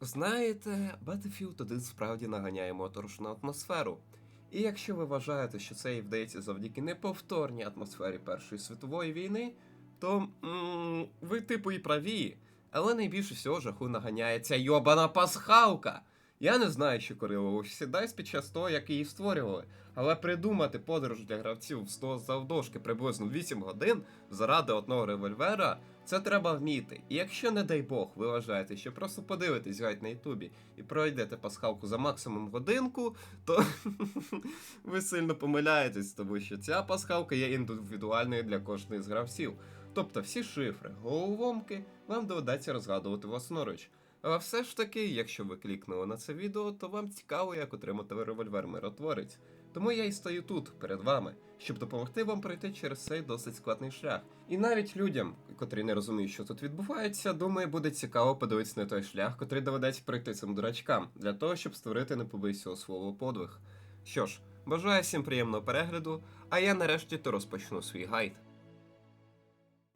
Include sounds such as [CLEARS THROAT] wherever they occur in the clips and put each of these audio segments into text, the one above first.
Знаєте, Battlefield 1 справді наганяє моторошну атмосферу. І якщо ви вважаєте, що це і вдається завдяки неповторній атмосфері Першої світової війни, то м- ви типу і праві. Але найбільше всього жаху наганяє ця йобана пасхалка. Я не знаю, що корило у Сідайс під час того, як її створювали, але придумати подорож для гравців з того завдовжки приблизно 8 годин заради одного револьвера це треба вміти. І якщо, не дай Бог, ви вважаєте, що просто подивитесь гайд на Ютубі і пройдете пасхалку за максимум годинку, то [LAUGHS] ви сильно помиляєтесь, тому що ця пасхалка є індивідуальною для кожної з гравців. Тобто всі шифри, головоломки вам доведеться розгадувати власноруч. Але все ж таки, якщо ви клікнули на це відео, то вам цікаво, як отримати револьвер миротворець. Тому я і стою тут, перед вами, щоб допомогти вам пройти через цей досить складний шлях. І навіть людям, котрі не розуміють, що тут відбувається, думаю, буде цікаво подивитися на той шлях, котрий доведеться пройти цим дурачкам, для того, щоб створити не побийся слово подвиг. Що ж, бажаю всім приємного перегляду, а я нарешті то розпочну свій гайд.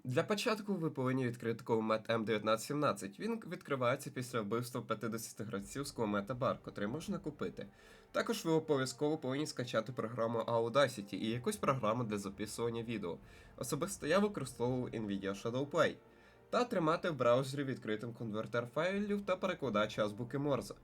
Для початку ви повинні відкрити кулемет М1917. Він відкривається після вбивства 50 гравців з кулемета Бар, котрий можна купити. Також ви обов'язково повинні скачати програму Audacity і якусь програму для записування відео. Особисто я використовував Nvidia Shadowplay. Та тримати в браузері відкритим конвертер файлів та перекладач азбуки Морзе.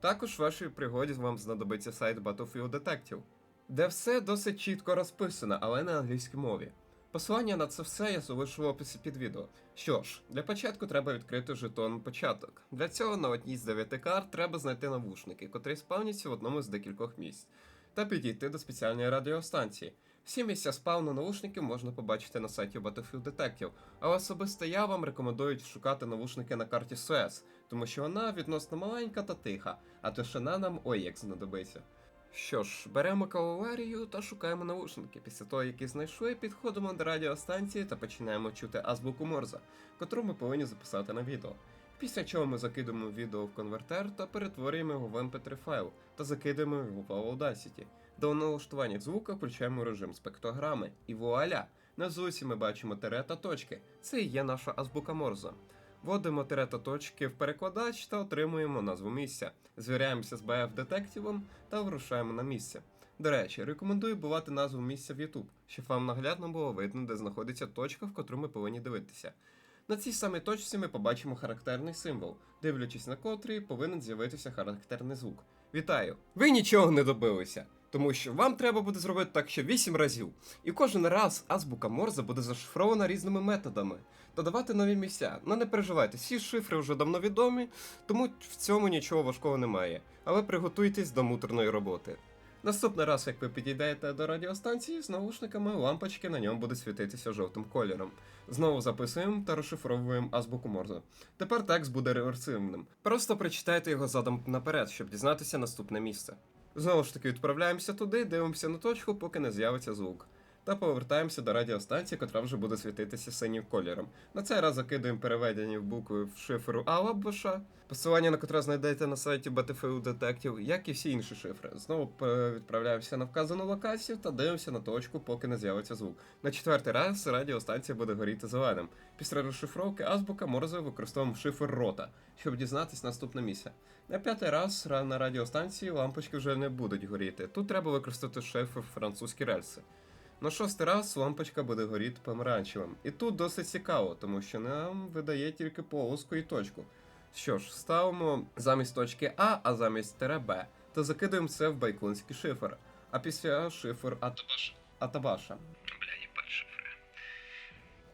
Також в вашій пригоді вам знадобиться сайт Battlefield Detective, де все досить чітко розписано, але на англійській мові. Посилання на це все я залишу в описі під відео. Що ж, для початку треба відкрити жетон початок. Для цього на одній з 9 карт треба знайти навушники, котрі спавняться в одному з декількох місць, та підійти до спеціальної радіостанції. Всі місця спавну навушників можна побачити на сайті Battlefield Detective, але особисто я вам рекомендую шукати навушники на карті Суез, тому що вона відносно маленька та тиха, а тишина нам ой як знадобиться. Що ж, беремо кавалерію та шукаємо навушники. Після того, як їх знайшли, підходимо до радіостанції та починаємо чути азбуку Морза, котру ми повинні записати на відео. Після чого ми закидуємо відео в конвертер та перетворюємо його в MP3 файл та закидаємо його в Audacity. До налаштування звука включаємо режим спектрограми. І вуаля! На звуці ми бачимо тире та точки. Це і є наша азбука Морза. Вводимо тире та точки в перекладач та отримуємо назву місця. Звіряємося з BF детективом та вирушаємо на місце. До речі, рекомендую бувати назву місця в YouTube, щоб вам наглядно було видно, де знаходиться точка, в котру ми повинні дивитися. На цій самій точці ми побачимо характерний символ, дивлячись на котрий повинен з'явитися характерний звук. Вітаю! Ви нічого не добилися, тому що вам треба буде зробити так ще 8 разів. І кожен раз азбука Морзе буде зашифрована різними методами та давати нові місця. Ну не переживайте, всі шифри вже давно відомі, тому в цьому нічого важкого немає. Але приготуйтесь до муторної роботи. Наступний раз, як ви підійдете до радіостанції з наушниками, лампочки на ньому будуть світитися жовтим кольором. Знову записуємо та розшифровуємо азбуку Морзе. Тепер текст буде реверсивним. Просто прочитайте його задом наперед, щоб дізнатися наступне місце. Знову ж таки, відправляємося туди, дивимося на точку, поки не з'явиться звук. Та повертаємося до радіостанції, котра вже буде світитися синім кольором. На цей раз закидуємо переведені в букви в шифру Алабуша, посилання на котре знайдете на сайті Battlefield Detective, як і всі інші шифри. Знову е, відправляємося на вказану локацію та дивимося на точку, поки не з'явиться звук. На четвертий раз радіостанція буде горіти зеленим. Після розшифровки азбука Морзе використовуємо шифр рота, щоб дізнатись наступне місце. На п'ятий раз на радіостанції лампочки вже не будуть горіти. Тут треба використати шифр французькі рельси. На шостий раз лампочка буде горіти помаранчевим. І тут досить цікаво, тому що нам видає тільки полоску і точку. Що ж, ставимо замість точки А, а замість тире Б, та закидуємо це в байкунський шифр. А після шифр Атабаша. Атабаша.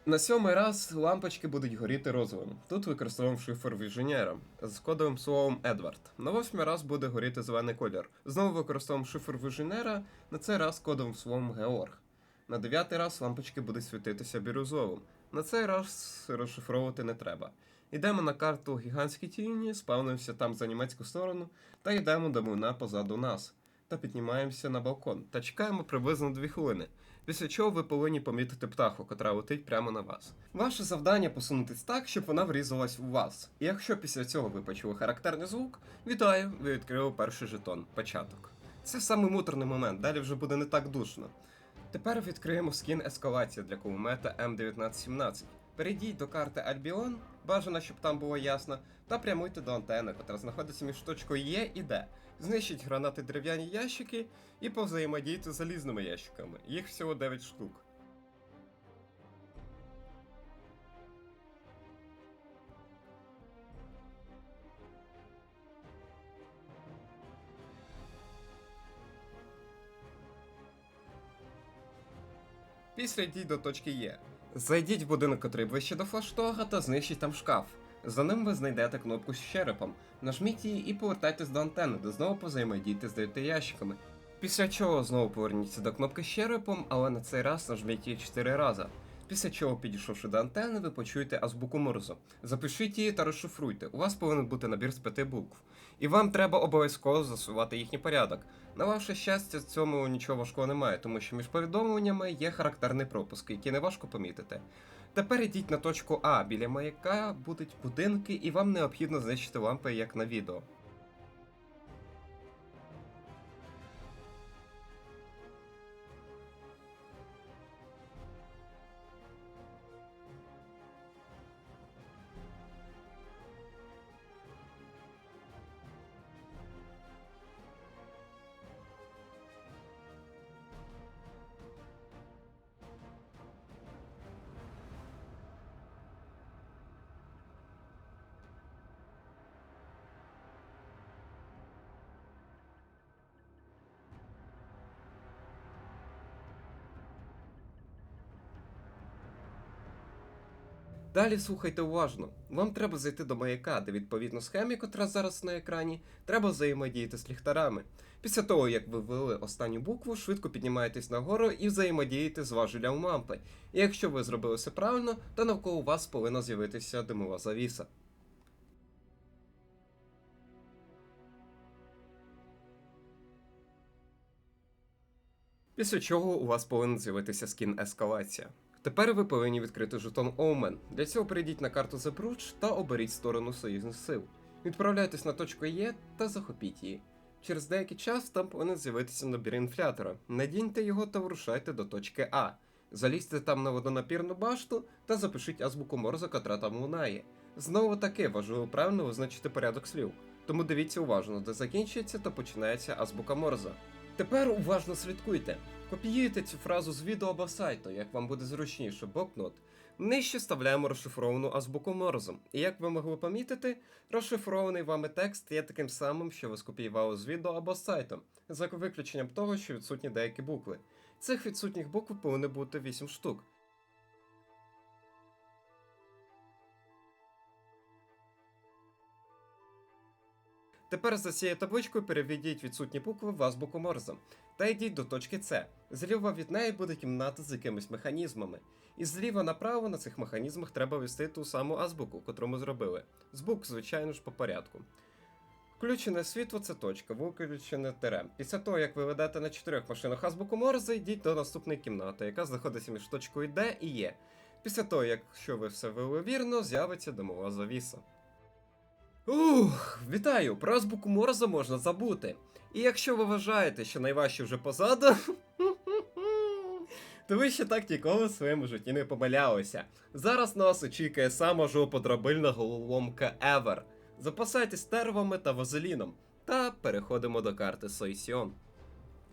На сьомий раз лампочки будуть горіти розовим. Тут використовуємо шифр Віженєра з кодовим словом Едвард. На восьмий раз буде горіти зелений колір. Знову використовуємо шифр Віженера, на цей раз кодовим словом Георг. На дев'ятий раз лампочки будуть світитися бірюзовим. На цей раз розшифровувати не треба. Йдемо на карту гігантські тіні, спавнимося там за німецьку сторону та йдемо до млина позаду нас. Та піднімаємося на балкон та чекаємо приблизно 2 хвилини. Після чого ви повинні помітити птаху, котра летить прямо на вас. Ваше завдання посунутись так, щоб вона врізалась у вас. І якщо після цього ви почули характерний звук, вітаю, ви відкрили перший жетон початок. Це самий муторний момент, далі вже буде не так душно. Тепер відкриємо скін ескалація для кулемета М1917. Перейдіть до карти Альбіон, бажано, щоб там було ясно, та прямуйте до антени, котра знаходиться між точкою Є і Д. Знищіть гранати дерев'яні ящики і повзаємодійте залізними ящиками. Їх всього 9 штук. Після йдіть до точки Є. Зайдіть в будинок, ближче до флаштога, та знищіть там шкаф. За ним ви знайдете кнопку з черепом. Нажміть її і повертайтесь до антени, де знову позаймодійте з дев'яти ящиками. Після чого знову поверніться до кнопки з черепом, але на цей раз нажміть її 4 рази. Після чого, підійшовши до антени, ви почуєте азбуку Морзу. Запишіть її та розшифруйте. У вас повинен бути набір з п'яти букв. І вам треба обов'язково засувати їхній порядок. На ваше щастя, в цьому нічого важкого немає, тому що між повідомленнями є характерний пропуск, який не важко помітити. Тепер йдіть на точку А, біля маяка будуть будинки, і вам необхідно знищити лампи, як на відео. Далі слухайте уважно. Вам треба зайти до маяка, де відповідно схемі, котра зараз на екрані, треба взаємодіяти з ліхтарами. Після того, як ви ввели останню букву, швидко піднімаєтесь нагору і взаємодієте з важелем лампи. І якщо ви зробили все правильно, то навколо вас повинна з'явитися димова завіса. Після чого у вас повинен з'явитися скін ескалація. Тепер ви повинні відкрити жетон Оумен. Для цього перейдіть на карту Запруч та оберіть сторону союзних сил. Відправляйтесь на точку Є та захопіть її. Через деякий час там повинен з'явитися набір інфлятора. Надіньте його та вирушайте до точки А. Залізьте там на водонапірну башту та запишіть азбуку Морзе, котра там лунає. Знову таки важливо правильно визначити порядок слів. Тому дивіться уважно, де закінчується та починається азбука Морзе. Тепер уважно слідкуйте. Копіюйте цю фразу з відео або сайту, як вам буде зручніше, блокнот. Нижче вставляємо розшифровану азбуку Морзом. І як ви могли помітити, розшифрований вами текст є таким самим, що ви скопіювали з відео або сайтом, за виключенням того, що відсутні деякі букви. Цих відсутніх букв повинно бути 8 штук. Тепер за цією табличкою переведіть відсутні букви в азбуку Морзе та йдіть до точки С. Зліва від неї буде кімната з якимись механізмами. І зліва направо на цих механізмах треба ввести ту саму азбуку, котру ми зробили. З букв, звичайно ж, по порядку. Включене світло це точка, виключене тире. Після того, як ви ведете на чотирьох машинах азбуку Морзе, йдіть до наступної кімнати, яка знаходиться між точкою Д і Є. Після того, якщо ви все ввели вірно, з'явиться димова завіса. Ух, вітаю! Про азбуку Морзе можна забути. І якщо ви вважаєте, що найважче вже позаду, [LAUGHS] то ви ще так ніколи в своєму житті не помилялися. Зараз нас очікує сама жоподробильна головоломка Ever. Запасайтесь тервами та вазеліном. Та переходимо до карти Сойсіон.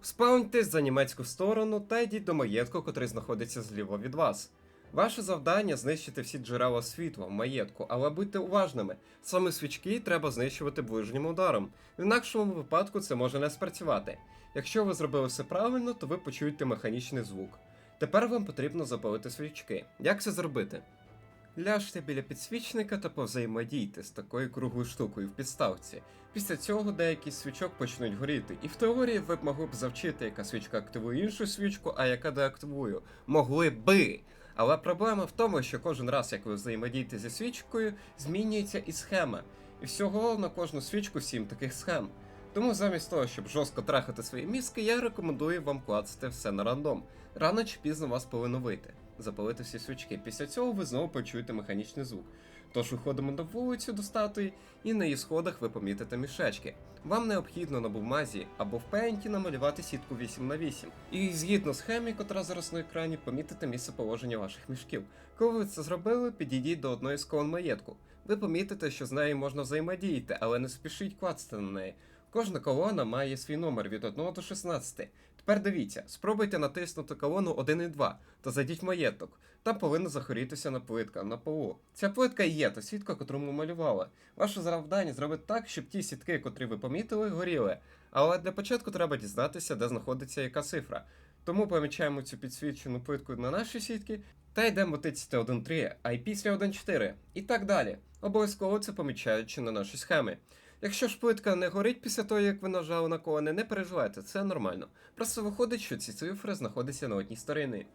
Спауньтесь за німецьку сторону та йдіть до маєтку, котрий знаходиться зліва від вас. Ваше завдання знищити всі джерела світла в маєтку, але будьте уважними. Саме свічки треба знищувати ближнім ударом. В інакшому випадку це може не спрацювати. Якщо ви зробили все правильно, то ви почуєте механічний звук. Тепер вам потрібно запалити свічки. Як це зробити? Ляжте біля підсвічника та повзаємодійте з такою круглою штукою в підставці. Після цього деякі свічок почнуть горіти, і в теорії ви б могли б завчити, яка свічка активує іншу свічку, а яка деактивує. Могли би. Але проблема в тому, що кожен раз, як ви взаємодієте зі свічкою, змінюється і схема. І всього на кожну свічку сім таких схем. Тому замість того, щоб жорстко трахати свої мізки, я рекомендую вам клацати все на рандом. Рано чи пізно вас повинно вийти. Запалити всі свічки. Після цього ви знову почуєте механічний звук. Тож виходимо на вулицю до статуї, і на її сходах ви помітите мішечки. Вам необхідно на бумазі або в пейнті намалювати сітку 8 на 8 І згідно схемі, котра зараз на екрані, помітите місце положення ваших мішків. Коли ви це зробили, підійдіть до одної з колон маєтку. ви помітите, що з нею можна взаємодіяти, але не спішіть клацати на неї. Кожна колона має свій номер від 1 до 16. Тепер дивіться, спробуйте натиснути колону 1 і 2 та зайдіть в маєток. Там повинна захорітися на плитка на полу. Ця плитка є та сітка, яку ми малювали. Ваше завдання зробити так, щоб ті сітки, котрі ви помітили, горіли. Але для початку треба дізнатися, де знаходиться яка цифра. Тому помічаємо цю підсвічену плитку на нашій сітці та йдемо тицяти 1.3, а й після 1.4 і так далі. Обов'язково це помічаючи на нашій схемі. Якщо ж плитка не горить після того, як ви нажали на колони, не переживайте, це нормально. Просто виходить, що ці цифри знаходяться на одній стороні.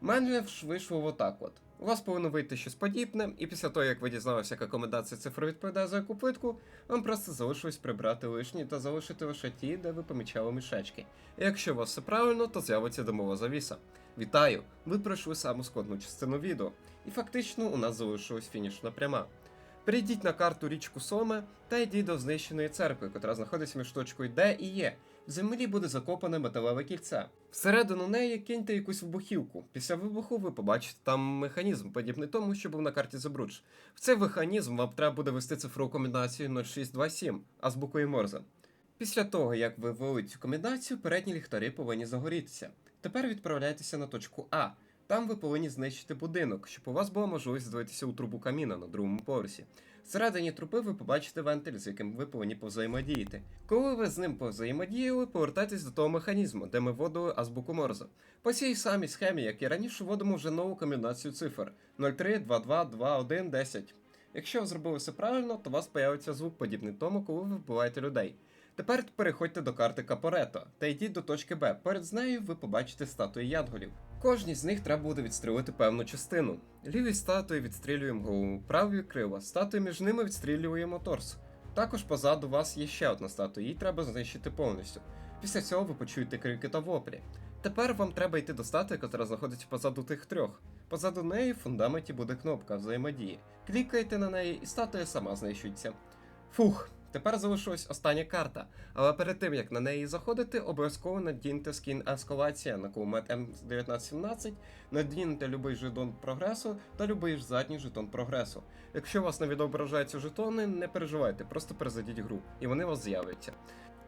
Мене ж вийшло отак от. У вас повинно вийти щось подібне, і після того, як ви дізналися, яка комендація цифр відповідає за яку плитку, вам просто залишилось прибрати лишні та залишити лише ті, де ви помічали мішечки. І якщо у вас все правильно, то з'явиться домова завіса. Вітаю! Ви пройшли саму складну частину відео, і фактично у нас залишилась фінішна пряма. Перейдіть на карту річку Соме та йдіть до знищеної церкви, яка знаходиться між точкою Д і Є. В землі буде закопане металеве кільце. Всередину неї киньте якусь вибухівку. Після вибуху ви побачите там механізм, подібний тому, що був на карті Забруч. В цей механізм вам треба буде ввести цифрову комбінацію 0627 азбукою Морзе. Після того, як ви ввели цю комбінацію, передні ліхтарі повинні загорітися. Тепер відправляйтеся на точку А. Там ви повинні знищити будинок, щоб у вас була можливість здивитися у трубу каміна на другому поверсі. Всередині труби ви побачите вентиль, з яким ви повинні повзаємодіяти. Коли ви з ним повзаємодіяли, повертайтесь до того механізму, де ми вводили азбуку Морзе. По цій самій схемі, як і раніше, вводимо вже нову комбінацію цифр 03, 22, 21, 10. Якщо ви зробили все правильно, то у вас появиться звук подібний тому, коли ви вбиваєте людей. Тепер переходьте до карти Капорето та йдіть до точки Б. Перед нею ви побачите статуї янголів. Кожній з них треба буде відстрілити певну частину. Лівій статуї відстрілюємо голову, праві крила, статуї між ними відстрілюємо торс. Також позаду вас є ще одна статуя, її треба знищити повністю. Після цього ви почуєте крики та воплі. Тепер вам треба йти до статуї, яка знаходиться позаду тих трьох. Позаду неї в фундаменті буде кнопка взаємодії. Клікайте на неї, і статуя сама знищується. Фух, тепер залишилась остання карта. Але перед тим як на неї заходити, обов'язково надіньте скін ескалація на кулемет М1917, надіньте любий жетон прогресу та любий задній жетон прогресу. Якщо вас не відображаються жетони, не переживайте, просто перезайдіть гру, і вони у вас з'являться.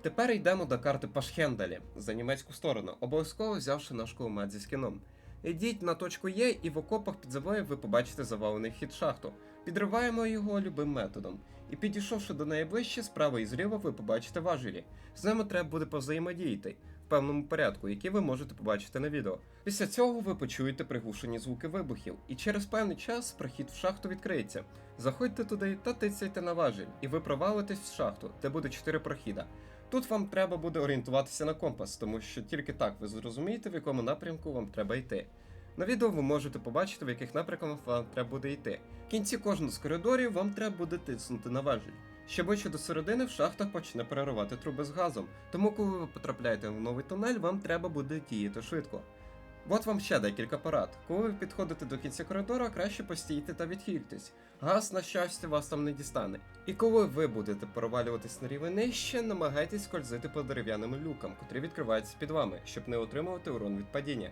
Тепер йдемо до карти Пашхендалі за німецьку сторону, обов'язково взявши наш кулемет зі скіном. Йдіть на точку Є, і в окопах під завоєм ви побачите завалений вхід шахту. Підриваємо його любим методом. І підійшовши до неї ближче, справа і зліва ви побачите важелі. З ними треба буде повзаємодіяти в певному порядку, які ви можете побачити на відео. Після цього ви почуєте приглушені звуки вибухів, і через певний час прохід в шахту відкриється. Заходьте туди та тицяйте на важіль, і ви провалитесь в шахту, де буде 4 прохіда. Тут вам треба буде орієнтуватися на компас, тому що тільки так ви зрозумієте, в якому напрямку вам треба йти. На відео ви можете побачити, в яких напрямках вам треба буде йти. В кінці кожного з коридорів вам треба буде тиснути на важіль. Ще ближче до середини в шахтах почне переривати труби з газом, тому коли ви потрапляєте в новий тунель, вам треба буде діяти швидко. От вам ще декілька порад. Коли ви підходите до кінця коридора, краще постійте та відхильтесь. Газ, на щастя, вас там не дістане. І коли ви будете провалюватись на рівень нижче, намагайтесь скользити по дерев'яним люкам, котрі відкриваються під вами, щоб не отримувати урон від падіння.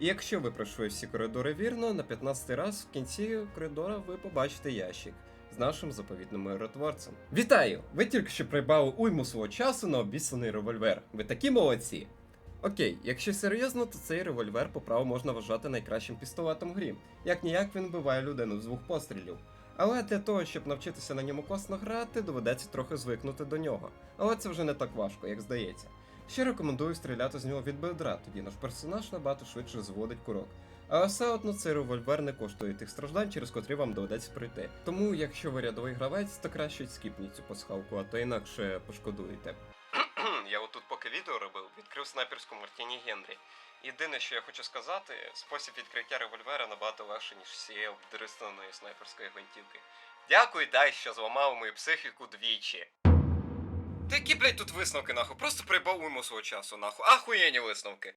І якщо ви пройшли всі коридори вірно, на 15 раз в кінці коридора ви побачите ящик з нашим заповітним миротворцем. Вітаю! Ви тільки що придбали уйму свого часу на обіцяний револьвер. Ви такі молодці! Окей, якщо серйозно, то цей револьвер по праву можна вважати найкращим пістолетом в грі. Як ніяк він вбиває людину з двох пострілів. Але для того, щоб навчитися на ньому класно грати, доведеться трохи звикнути до нього. Але це вже не так важко, як здається. Ще рекомендую стріляти з нього від бедра, тоді наш персонаж набагато швидше зводить курок. Але все одно цей револьвер не коштує тих страждань, через котрі вам доведеться пройти. Тому, якщо ви рядовий гравець, то краще скіпніть цю пасхалку, а то інакше пошкодуєте. [CLEARS THROAT] я отут поки відео робив, відкрив снайперську Мартіні Генрі. Єдине, що я хочу сказати, спосіб відкриття револьвера набагато легше, ніж всієї обдристаної снайперської гвинтівки. Дякую, дай, що зламав мою психіку двічі. Та які, блядь, тут висновки, нахуй? Просто прибавуємо свого часу, нахуй. Ахуєнні висновки.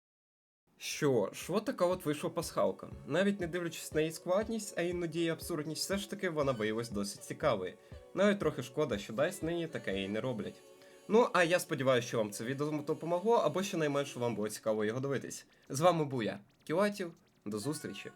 Що ж, от така от вийшла пасхалка. Навіть не дивлячись на її складність, а іноді її абсурдність, все ж таки вона виявилась досить цікавою. Навіть трохи шкода, що DICE нині таке і не роблять. Ну, а я сподіваюся, що вам це відео допомогло, або щонайменше вам було цікаво його дивитись. З вами був я, Кілатів, до зустрічі!